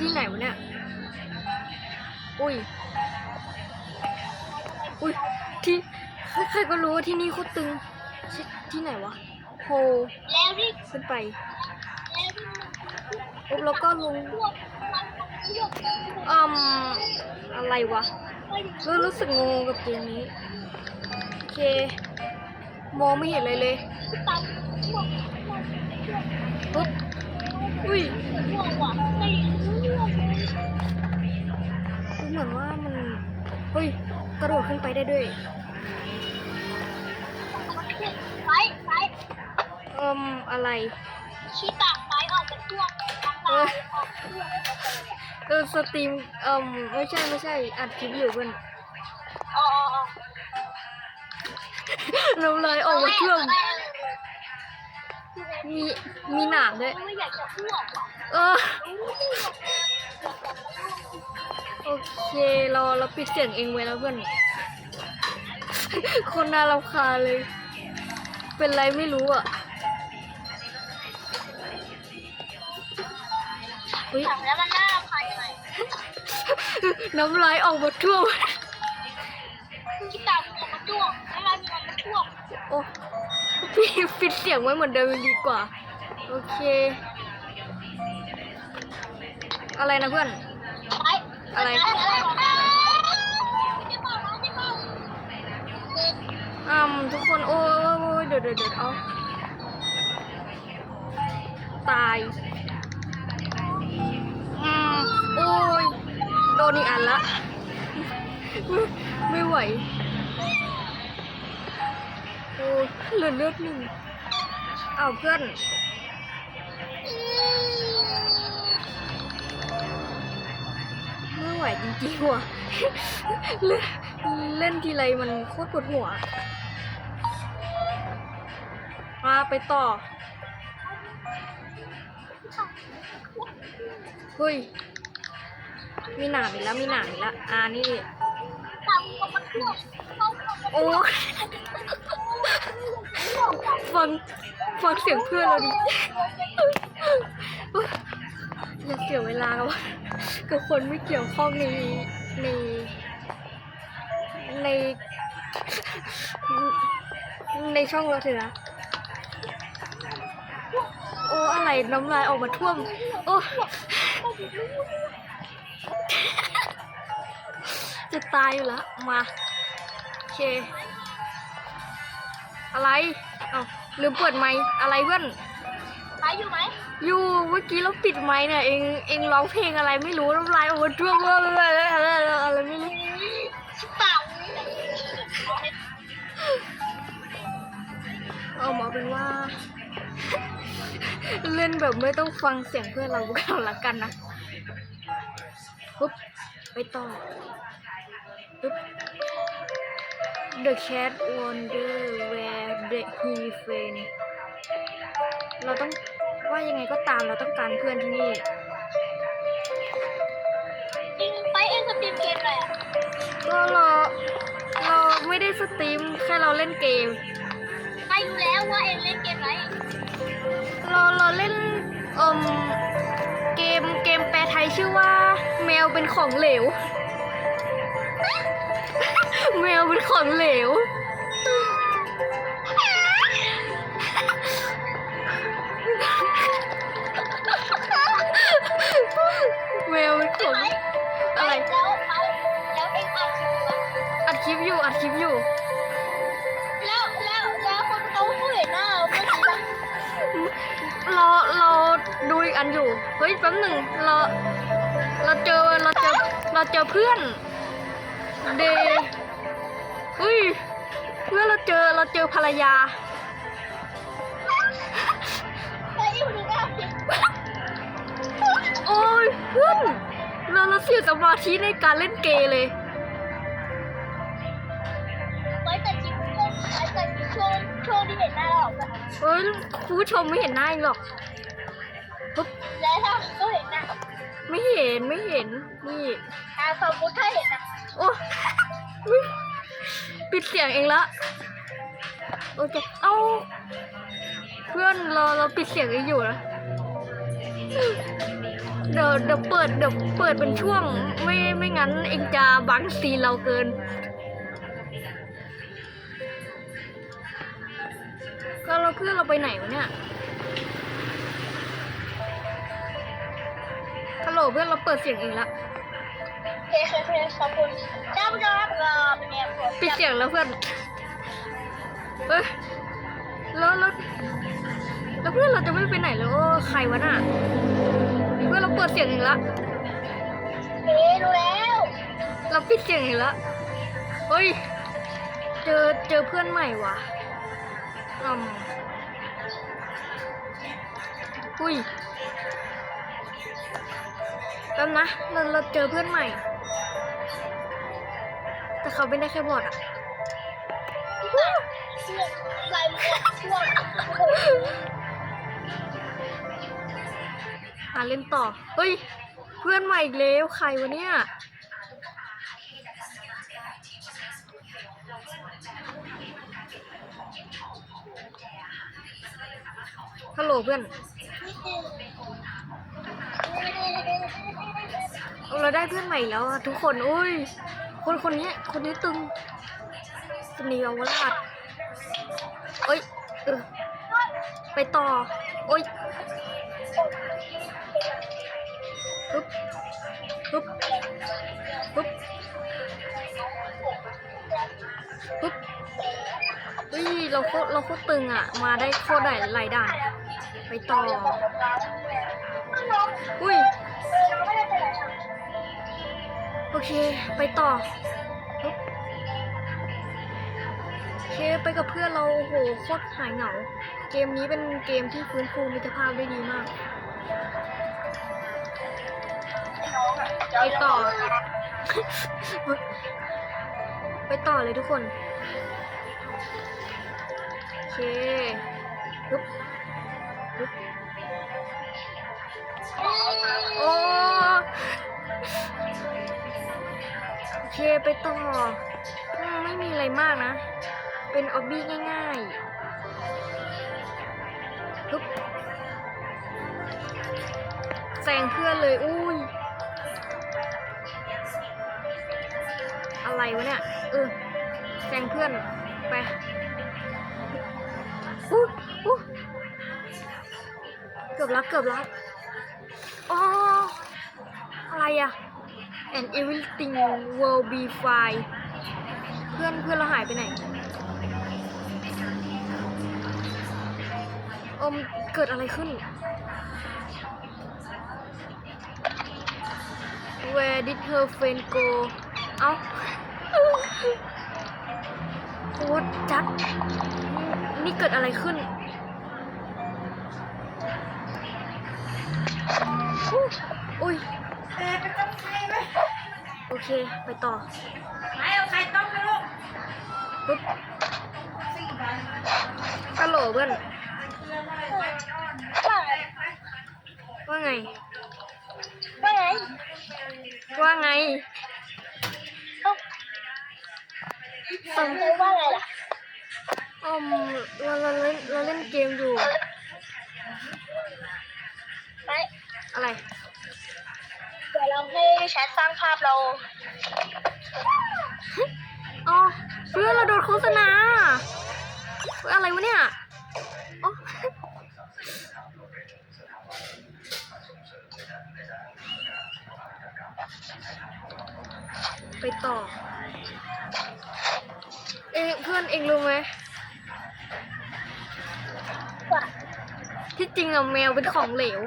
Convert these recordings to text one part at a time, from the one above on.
ที่ไหนวะเนี่ย อุ้ย อุ้ย ที่ใครๆก็รู้ว่าที่นี่โคตรตึงใช่ที่ไหนวะโฮแล้วที่ขึ้นไปแล้วที่ปุ๊บแล้วก็ลงพวกมันพวกอืมอะไรวะ รู้รู้สึกงงกับเกมนี้ โอเค มองไม่เห็นเลยเลยตัดพวก ปุ๊บอุ้ยพวกว่ะไม่รู้ว่าเหมือนว่ามันเฮ้ยกระโดดขึ้นไปได้ด้วยไปไปเอิมอะไรชี้ต่างไปออกจากพวกต่างไปออกพวกเออสตรีมเอิมไม่ใช่ไม่ใช่อัดคลิปอยู่เพื่อนอ๋ออ๋อน้ำลายออกมาท่วม มีมีหนามด้วยไม่อยากจะอ้วกว่ะเออ โอเค เราเราปิดเสียงเองไว้แล้วเพื่อน คนน่ารำคาญเลย เป็นไรไม่รู้อะเฮ้ยถามแล้วมันน่ารำคาญยังไงน้ำลายออกมาท่ว ปิดเสียงไว้เหมือนเดิมดีกว่า โอเค อะไรนะเพื่อน อะไรอืมทุกคนโอ้ยโอ้ยเดี๋ยวเดี๋ยวเดี๋ยวเอาตายอืมโอ้ยโดนอีกอันละ ไม่ไม่ไหวโอ้ย เหลือเลือดหนึ่งเอาวเพื่อนไม่ไหวจริงๆว่ะเล่นเล่นทีไรมันโคตรปวดหัวมาไปต่อ เฮ้ย มีหนามอีกแล้ว มีหนามอีกแล้ว อ่านี่ต่างมันมาท่วงเขาเขามาโอ้ย ฟังฟังเสียงเพื่อนเราดิอย่าเสียเวลากับกับคนไม่เกี่ยวข้องในในใน ในช่องเราเถอะนะโอ้อะไรน้ำลายออกมาท่วม โอ้จะตายอยู่แล้วมา โอเค อะไรเอ้าลืมเปิดไมค์อะไรเพื่อนไปอยู่ไหมอยู่เมื่อกี้เราปิดไมค์เนี่ยเองเองร้องเพลงอะไรไม่รู้น้ำลายออกมาท่วมอะไรอะไรอะไรไม่รู้ชี้ต่างเอามาเป็นว่า เล่นแบบไม่ต้องฟังเสียงเพื่อนเราก็แล้วกันนะปุ๊บไปต่อปุ๊บ The cat wonder where the he friend เราต้องว่ายังไงก็ตามเราต้องการเพื่อนที่นี่จริงไปเอ็นสตรีมเกมเลยอะก็เราเราไม่ได้สตรีมแค่เราเล่นเกมไปรู้แล้วว่าเอ็นเล่นเกมอะไรเราเราเล่นเอ่มเกมเกมแปลไทยชื่อว่า แมวเป็นของเหลว แมวเป็นของเหลว ปอยู่อะอัดคลิปอยู่อัดคลิปอยู่ แล้วแล้วแล้วคนเขาเขาเห็นหน้าเราเมื่อกี้ปะเราเราดูอีกอันอยู่ เฮ้ยแป๊บหนึ่งเราเราเจอเราเจอเราเจอเพื่อนเดเฮ้ยเพื่อนเราเจอเราเจอภรรยาไปอยู่หนึ่งอะโอ้ยเพื่อนเราเราเสียสมาธิในการเล่นเกมเลย เราอะเฮ้ยคุณผู้ชมไม่เห็นหน้าเองหรอกปุ๊บแล้วถ้าเขาเห็นหน้าไม่เห็นไม่เห็น นี่อ่าสมมติถ้าเห็นนะโอ้อุ๊ยปิดเสียงเองละโอเคเอ้า เพื่อนเราเราปิดเสียงเองอยู่นะเดี๋ยวเดี๋ยวเปิดเดี๋ยวเปิดเป็นช่วง ไม่ไม่งั้นเองจะบังซีนเราเกิน เราเพื่อนเราไปไหนวะเนี่ยฮัลโหลเพื่อนเราเปิดเสียงเองละโอเคโอเคขอบคุณเจ้าเจ้าเราเป็นไงผมปิดเสียงแล้วเพื่อนเฮ้ยแล้วแล้วแล้วเพื่อนเราจะไม่ไปไหนแล้วใครวะน่ะเพื่อนเราเปิดเสียงเองละเฮ้ยรู้แล้ว เราปิดเสียงเองละเฮ้ย เจอเจอเพื่อนใหม่ว่ะอืม อุ้ยแป๊บนะเราเราเจอเพื่อนใหม่ แต่เขาไม่ได้แค่บอดอะเสื้อลายมือช่วงหาเล่นต่อ เฮ้ย เพื่อนใหม่อีกแล้วใครวะเนี่ยฮัลโหลเพื่อน เราได้เพื่อนใหม่แล้วอะทุกคนอุ้ย คนคนนี้คนนี้ตึงสนีอวราชเอ้ยเออไปต่อ โอ้ยปุ๊บ เราโคตรเราโคตรตึงอะ มาได้โคตรได้หลายด่าน ไปต่อ อุ้ย โอเค ไปต่อ โอเค ไปกับเพื่อนเราโหโคตรหายเหงา เกมนี้เป็นเกมที่ฟื้นฟูมิตรภาพได้ดีมาก ไปต่อ ไปต่อเลยทุกคน ปึ๊บปึ๊บโอ้โอเคไปต่อไม่มีอะไรมากนะ เป็นออบบี้ง่ายๆปึ๊บแซงเพื่อนเลยอุ้ยอะไรวะเนี่ยเออแซงเพื่อนไป อู้อู้เกือบรับเกือบรับอ๋ออะไรอะ and everything will be fine เพื่อนเพื่อนเราหายไปไหนอมเกิดอะไรขึ้น Where did her friend go เอ้าโอ้จัด นี่เกิดอะไรขึ้นอู้อุ้ยโอเค ไปต่อ ไม่เอาใครต้องนะลูกปุ๊บฮัลโหลเพื่อนว่าไง ว่าไง ว่าไงว่าไงเอ้าฟังเลยว่าไงล่ะ อืมเราเราเล่นเราเล่นเกมอยู่ ไม่อะไร เดี๋ยวเราให้แชทสร้างภาพเรา อ๋อเพื่อนเราโดนโฆษณาเฮ้ยอะไรวะเนี่ยอ๋อไปต่อ เองเพื่อนเองรู้ไหม ว่า ที่จริงอะแมวเป็นของเหลว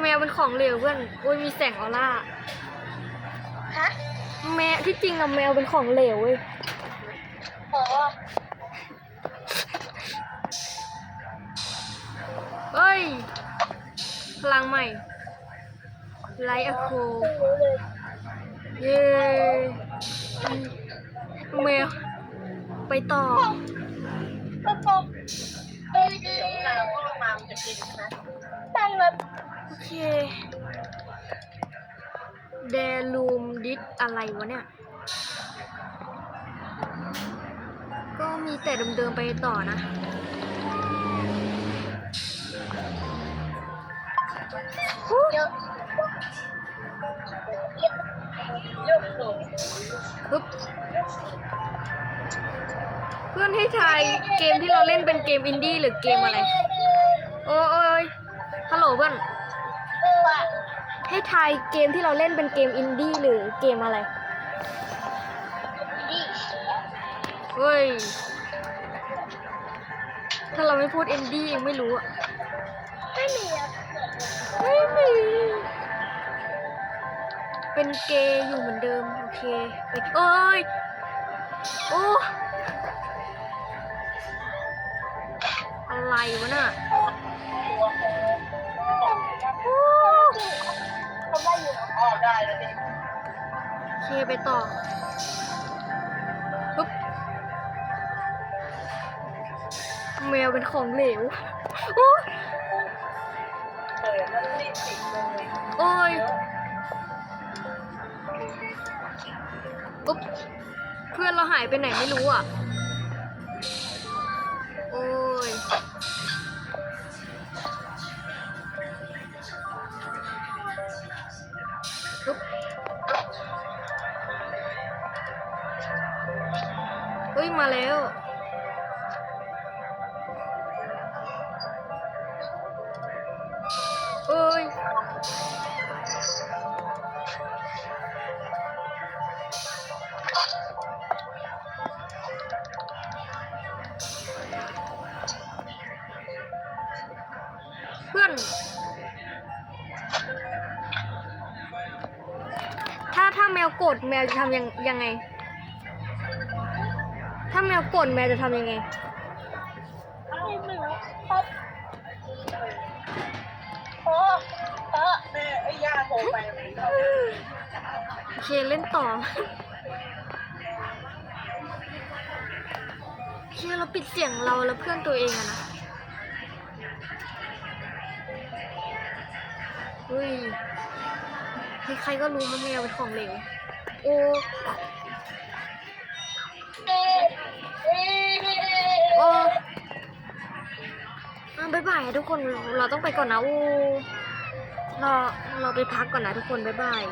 แมวเป็นของเหลวเพื่อนโอ้ยมีแสงออร่า ฮะแมวที่จริงอะแมวเป็นของเหลวเว้ย อ๋อเอ้ย พลังใหม่ ไลท์อะโค ไม่รู้เลย เย้ แมว ไปต่อก็พบเอ้ยเราก็ลงมาจะกินนะตั้งแบบโอเคเดลูมดิสอะไรวะเนี่ย ก็มีแต่เดิมๆไปต่อนะเยอะเยอะสูงปึ๊บ เพื่อนให้ทายเกมที่เราเล่นเป็นเกมอินดี้หรือเกมอะไร โอ้ยฮัลโหลเพื่อน ให้ทายเกมที่เราเล่นเป็นเกมอินดี้หรือเกมอะไรเฮ้ย ถ้าเราไม่พูดอินดี้ยังไม่รู้อะไม่มีอะไม่มี เป็นเกย์อยู่เหมือนเดิม โอเค ไป เอ้ย โอ้ อะไรวะน่ะโอ้ทำได้อยู่อ๋อได้แล้วดิเคไปต่อปึ๊บแมวเป็นของเหลว โอ้ยเออมันรีบติดเลยโอ้ยอุ๊บเพื่อนเราหายไปไหนไม่รู้อะ เฮ้ยมาแล้ว ถ้าแมวโกรธแมวจะทำยังยังไง ถ้าแมวโกรธแมวจะทำยังไงไม่รู้ครับโอ้เออแม่ไอ้ย่าโทรไปโอเคเล่นต่อเฮียเราปิดเสียงเราแล้วเพื่อนตัวเองอะนะเฮ้ย ใครก็รู้ว่าแมวเป็นของเหลวโอ้เอ๊ะเอ๊ะโอ้อะบ๊ายบายทุกคนเราต้องไปก่อนนะโอ้เราเราไปพักก่อนนะทุกคนบ๊ายบาย